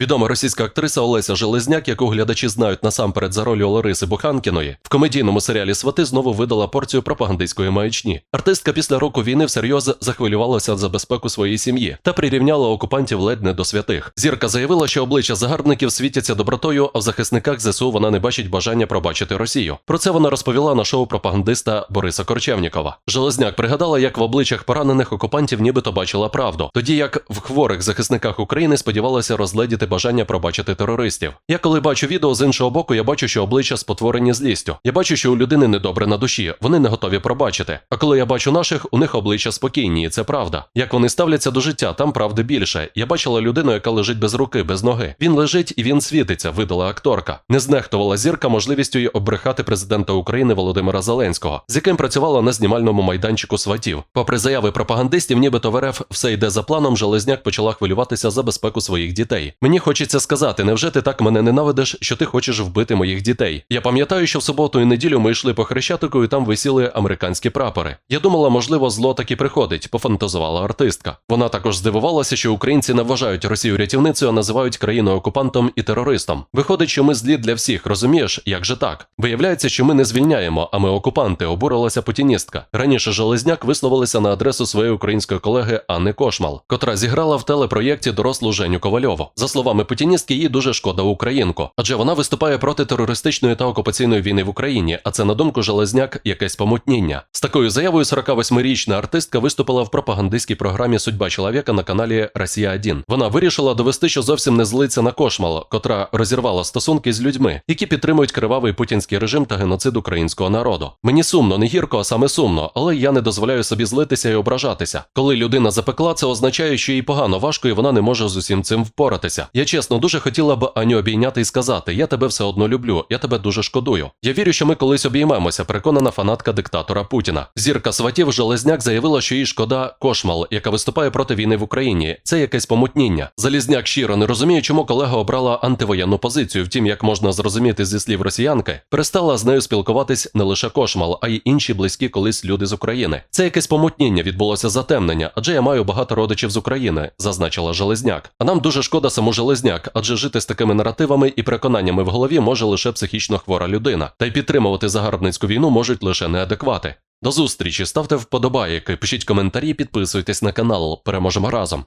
Відома російська актриса Олеся Железняк, яку глядачі знають насамперед за ролью Лариси Буханкіної, в комедійному серіалі Свати знову видала порцію пропагандистської маячні. Артистка після року війни всерйоз захвилювалася за безпеку своєї сім'ї та прирівняла окупантів ледь не до святих. Зірка заявила, що обличчя загарбників світяться добротою, а в захисниках ЗСУ вона не бачить бажання пробачити Росію. Про це вона розповіла на шоу пропагандиста Бориса Корчевнікова. Железняк пригадала, як в обличчях поранених окупантів нібито бачила правду, тоді як в хворих захисниках України сподівалася розгледіти бажання пробачити терористів. Я коли бачу відео з іншого боку, я бачу, що обличчя спотворені злістю. Я бачу, що у людини недобре на душі, вони не готові пробачити. А коли я бачу наших, у них обличчя спокійні, і це правда. Як вони ставляться до життя, там правди більше. Я бачила людину, яка лежить без руки, без ноги. Він лежить і він світиться, видала акторка. Не знехтувала зірка можливістю й обрехати президента України Володимира Зеленського, з яким працювала на знімальному майданчику сватів. Попри заяви пропагандистів, нібито в РФ все йде за планом, Железняк почала хвилюватися за безпеку своїх дітей. Мені хочеться сказати, невже ти так мене ненавидиш, що ти хочеш вбити моїх дітей? Я пам'ятаю, що в суботу і неділю ми йшли по хрещатику, і там висіли американські прапори. Я думала, можливо, зло таки приходить, пофантазувала артистка. Вона також здивувалася, що українці не вважають Росію рятівницею, а називають країну окупантом і терористом. Виходить, що ми злі для всіх, розумієш, як же так? Виявляється, що ми не звільняємо, а ми окупанти, обурилася путіністка. Раніше Железняк висловилася на адресу своєї української колеги Анни Кошмал, котра зіграла в телепроєкті дорослу Женю Ковальову. За словами путіністки, їй дуже шкода українку, адже вона виступає проти терористичної та окупаційної війни в Україні. А це на думку Железняк якесь помутніння. З такою заявою 48-річна артистка виступила в пропагандистській програмі Судьба чоловіка на каналі Росія 1 Вона вирішила довести, що зовсім не злиться на Кошмал, котра розірвала стосунки з людьми, які підтримують кривавий путінський режим та геноцид українського народу. Мені сумно, не гірко, а саме сумно, але я не дозволяю собі злитися і ображатися. Коли людина запекла, це означає, що їй погано важко, і вона не може з усім цим впоратися. Я чесно дуже хотіла б Аню обійняти і сказати: я тебе все одно люблю, я тебе дуже шкодую. Я вірю, що ми колись обіймемося, переконана фанатка диктатора Путіна. Зірка сватів Железняк заявила, що їй шкода Кошмал, яка виступає проти війни в Україні. Це якесь помутніння. Залізняк щиро не розуміє, чому колега обрала антивоєнну позицію. Втім, як можна зрозуміти зі слів росіянки, перестала з нею спілкуватись не лише Кошмал, а й інші близькі колись люди з України. Це якесь помутніння відбулося затемнення, адже я маю багато родичів з України, зазначила Железняк. А нам дуже шкода саму Железняк, адже жити з такими наративами і переконаннями в голові може лише психічно хвора людина, та й підтримувати загарбницьку війну можуть лише неадеквати. До зустрічі, ставте вподобайки, пишіть коментарі, підписуйтесь на канал. Переможемо разом.